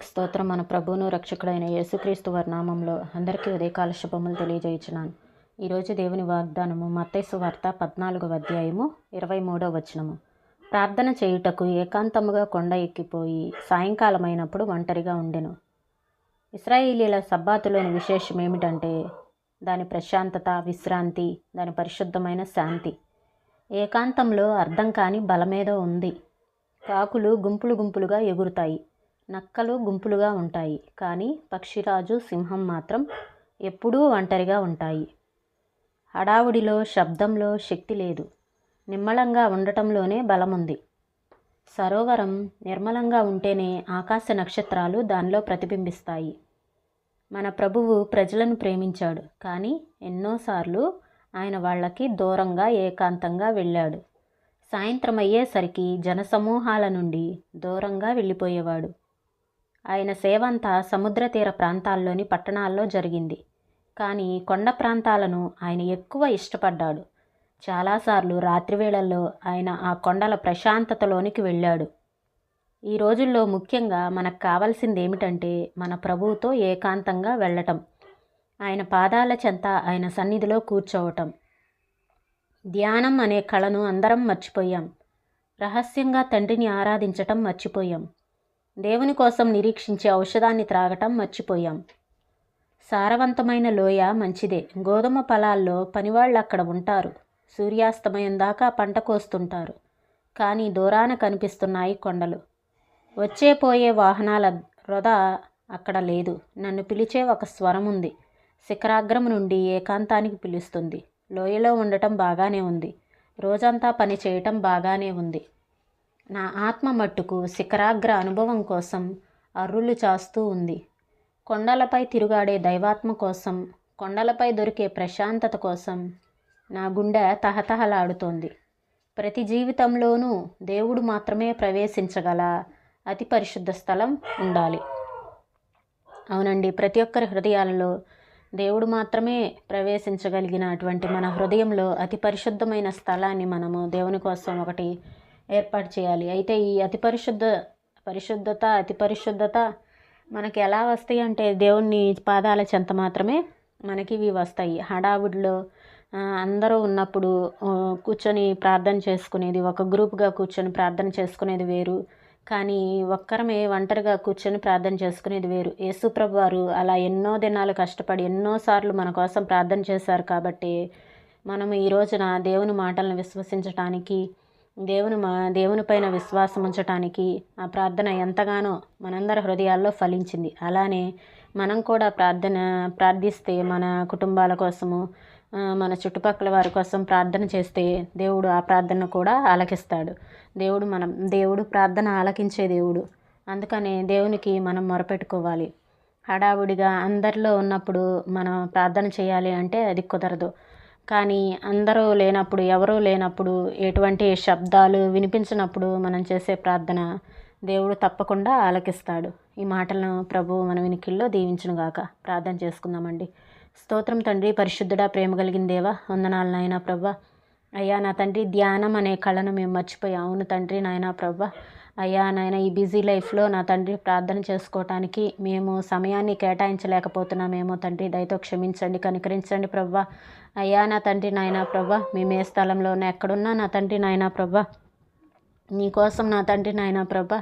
దేవునికి స్తోత్రం. మన ప్రభువును రక్షకుడైన యేసుక్రీస్తు వారి అందరికీ ఉదయకాల శుభములు తెలియజేయుచున్నాను. ఈరోజు దేవుని వాగ్దానము మత్తేసు వార్త పద్నాలుగవ అధ్యాయము ఇరవై మూడవ వచనము. ప్రార్థన చేయుటకు ఏకాంతముగా కొండ ఎక్కిపోయి సాయంకాలమైనప్పుడు ఒంటరిగా ఉండెను. ఇస్రాయేలీల సబ్బాతులోని విశేషం ఏమిటంటే దాని ప్రశాంతత విశ్రాంతి దాని పరిశుద్ధమైన శాంతి. ఏకాంతంలో అర్థం కాని బలమేదో ఉంది. కాకులు గుంపులు గుంపులుగా ఎగురుతాయి. నక్కలు గుంపులుగా ఉంటాయి కానీ పక్షిరాజు సింహం మాత్రం ఎప్పుడూ ఒంటరిగా ఉంటాయి. హడావుడిలో శబ్దంలో శక్తి లేదు. నిమ్మళంగా ఉండటంలోనే బలముంది. సరోవరం నిర్మలంగా ఉంటేనే ఆకాశ నక్షత్రాలు దానిలో ప్రతిబింబిస్తాయి. మన ప్రభువు ప్రజలను ప్రేమించాడు కానీ ఎన్నోసార్లు ఆయన వాళ్ళకి దూరంగా ఏకాంతంగా వెళ్ళాడు. సాయంత్రం అయ్యేసరికి జనసమూహాల నుండి దూరంగా వెళ్ళిపోయేవాడు. ఆయన సేవ అంతా సముద్ర తీర ప్రాంతాల్లోని పట్టణాల్లో జరిగింది. కానీ కొండ ప్రాంతాలను ఆయన ఎక్కువ ఇష్టపడ్డాడు. చాలాసార్లు రాత్రివేళల్లో ఆయన ఆ కొండల ప్రశాంతతలోనికి వెళ్ళాడు. ఈ రోజుల్లో ముఖ్యంగా మనకు కావాల్సింది ఏమిటంటే మన ప్రభువుతో ఏకాంతంగా వెళ్ళటం. ఆయన పాదాల చెంత ఆయన సన్నిధిలో కూర్చోవటం. ధ్యానం అనే కళను అందరం మర్చిపోయాం. రహస్యంగా తండ్రిని ఆరాధించటం మర్చిపోయాం. దేవుని కోసం నిరీక్షించే ఔషధాన్ని త్రాగటం మర్చిపోయాం. సారవంతమైన లోయ మంచిదే. గోధుమ పొలాల్లో పనివాళ్ళు అక్కడ ఉంటారు. సూర్యాస్తమయం దాకా పంట కోస్తుంటారు. కానీ దూరాన కనిపిస్తున్నాయి కొండలు. వచ్చే పోయే వాహనాల వృధా అక్కడ లేదు. నన్ను పిలిచే ఒక స్వరం ఉంది. శిఖరాగ్రం నుండి ఏకాంతానికి పిలుస్తుంది. లోయలో ఉండటం బాగానే ఉంది. రోజంతా పని చేయటం బాగానే ఉంది. నా ఆత్మ మట్టుకు శిఖరాగ్ర అనుభవం కోసం అర్రులు చాస్తూ ఉంది. కొండలపై తిరుగాడే దైవాత్మ కోసం కొండలపై దొరికే ప్రశాంతత కోసం నా గుండె తహతహలాడుతోంది. ప్రతి జీవితంలోనూ దేవుడు మాత్రమే ప్రవేశించగల అతి పరిశుద్ధ స్థలం ఉండాలి. అవునండి ప్రతి ఒక్కరి హృదయాలలో దేవుడు మాత్రమే ప్రవేశించగలిగినటువంటి మన హృదయంలో అతి పరిశుద్ధమైన స్థలాన్ని మనము దేవుని కోసం ఒకటి ఏర్పాటు చేయాలి. అయితే ఈ అతి పరిశుద్ధ పరిశుద్ధత అతి పరిశుద్ధత మనకి ఎలా వస్తాయి అంటే దేవుని పాదాల చెంత మాత్రమే మనకి ఇవి వస్తాయి. హడావుడిలో అందరూ ఉన్నప్పుడు కూర్చొని ప్రార్థన చేసుకునేది ఒక గ్రూప్గా కూర్చొని ప్రార్థన చేసుకునేది వేరు. కానీ ఒక్కరమే ఒంటరిగా కూర్చొని ప్రార్థన చేసుకునేది వేరు. యేసుప్రభు వారు అలా ఎన్నో దినాలు కష్టపడి ఎన్నోసార్లు మన కోసం ప్రార్థన చేశారు కాబట్టి మనం ఈ రోజున దేవుని మాటలను విశ్వసించటానికి దేవుని మా దేవుని పైన విశ్వాసం ఉంచటానికి ఆ ప్రార్థన ఎంతగానో మనందరి హృదయాల్లో ఫలించింది. అలానే మనం కూడా ప్రార్థన ప్రార్థిస్తే మన కుటుంబాల కోసము మన చుట్టుపక్కల వారి కోసం ప్రార్థన చేస్తే దేవుడు ఆ ప్రార్థన కూడా ఆలకిస్తాడు. దేవుడు మనం దేవుడు ప్రార్థన ఆలకించే దేవుడు. అందుకనే దేవునికి మనం మొరపెట్టుకోవాలి. హడావుడిగా అందరిలో ఉన్నప్పుడు మనం ప్రార్థన చేయాలి అంటే అది కుదరదు. కానీ అందరూ లేనప్పుడు ఎవరూ లేనప్పుడు ఎటువంటి శబ్దాలు వినిపించినప్పుడు మనం చేసే ప్రార్థన దేవుడు తప్పకుండా ఆలకిస్తాడు. ఈ మాటలను ప్రభు మన వినికిల్లో దీవించునుగాక ప్రార్థన చేసుకుందామండి. స్తోత్రం తండ్రి పరిశుద్ధుడా ప్రేమ కలిగిందేవా వందనాలు నాయన ప్రభ. అయ్యా నా తండ్రి ధ్యానం అనే కళను మేము మర్చిపోయాం అవును తండ్రి నాయన ప్రభా. అయ్యా నాయన ఈ బిజీ లైఫ్లో నా తండ్రి ప్రార్థన చేసుకోవటానికి మేము సమయాన్ని కేటాయించలేకపోతున్నామేమో తండ్రి. దయతో క్షమించండి కనికరించండి ప్రభా అయ్యా నా తండ్రి నాయన ప్రభా మేము ఏ స్థలంలో ఎక్కడున్నా నా తండ్రి నాయన ప్రభా నీకోసం నా తండ్రి నాయన ప్రభ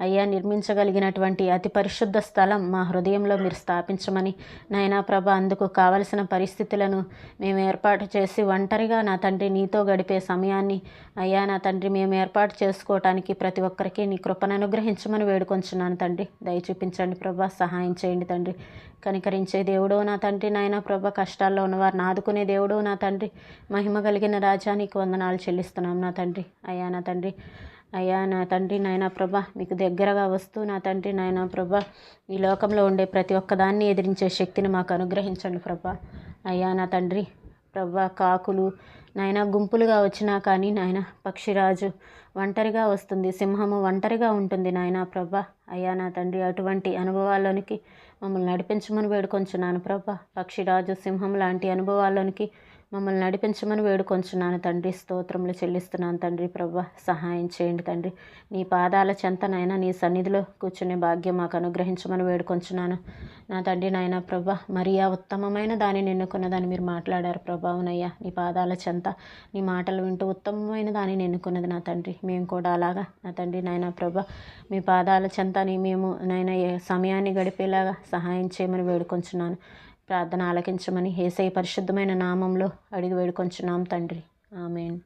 అయ్యా నిర్మించగలిగినటువంటి అతి పరిశుద్ధ స్థలం మా హృదయంలో మీరు స్థాపించమని నాయనా ప్రభ అందుకు కావలసిన పరిస్థితులను మేము ఏర్పాటు చేసి ఒంటరిగా నా తండ్రి నీతో గడిపే సమయాన్ని అయ్యా నా తండ్రి మేము ఏర్పాటు చేసుకోవటానికి ప్రతి ఒక్కరికి నీ కృపను అనుగ్రహించమని వేడుకొంచున్నాను తండ్రి. దయ చూపించండి ప్రభా సహాయం చేయండి తండ్రి. కనికరించే దేవుడో నా తండ్రి నాయన ప్రభ కష్టాల్లో ఉన్నవారిని ఆదుకునే దేవుడో నా తండ్రి. మహిమ కలిగిన రాజానికి వందనాలు చెల్లిస్తున్నాం నా తండ్రి. అయ్యా నా తండ్రి. అయ్యా నా తండ్రి నాయన ప్రభ మీకు దగ్గరగా వస్తూ నా తండ్రి నాయన ప్రభ ఈ లోకంలో ఉండే ప్రతి ఒక్కదాన్ని ఎదిరించే శక్తిని మాకు అనుగ్రహించండి ప్రభ. అయ్యా నా తండ్రి ప్రభ కాకులు నాయన గుంపులుగా వచ్చినా కానీ నాయన పక్షిరాజు ఒంటరిగా వస్తుంది సింహము ఒంటరిగా ఉంటుంది నాయన ప్రభ. అయ్యా నా తండ్రి అటువంటి అనుభవాల్లోనికి మమ్మల్ని నడిపించమని వేడుకొంచున్నాను ప్రభ. పక్షిరాజు సింహం లాంటి అనుభవాల్లోనికి మమ్మల్ని నడిపించమని వేడుకొంచున్నాను తండ్రి. స్తోత్రములు చెల్లిస్తున్నాను తండ్రి ప్రభ సహాయం చేయండి తండ్రి. నీ పాదాల చెంతనైనా నీ సన్నిధిలో కూర్చునే భాగ్యం మాకు అనుగ్రహించమని వేడుకొంచున్నాను. నా తండ్రి నాయన ప్రభ మరియా ఉత్తమమైన దానిని ఎన్నుకున్నదని మీరు మాట్లాడారు ప్రభావునయ్యా నీ పాదాల చెంత నీ మాటలు వింటూ ఉత్తమమైన దానిని ఎన్నుకున్నది నా తండ్రి. మేము కూడా అలాగా. నా తండ్రి నాయన ప్రభ మీ పాదాల చెంతని మేము నాయన సమయాన్ని గడిపేలాగా సహాయం చేయమని వేడుకొంచున్నాను. ప్రార్థన ఆలకించమని ఏసై పరిశుద్ధమైన నామంలో అడిగి వేడుకొంచున్నాం తండ్రి. ఆమెన్.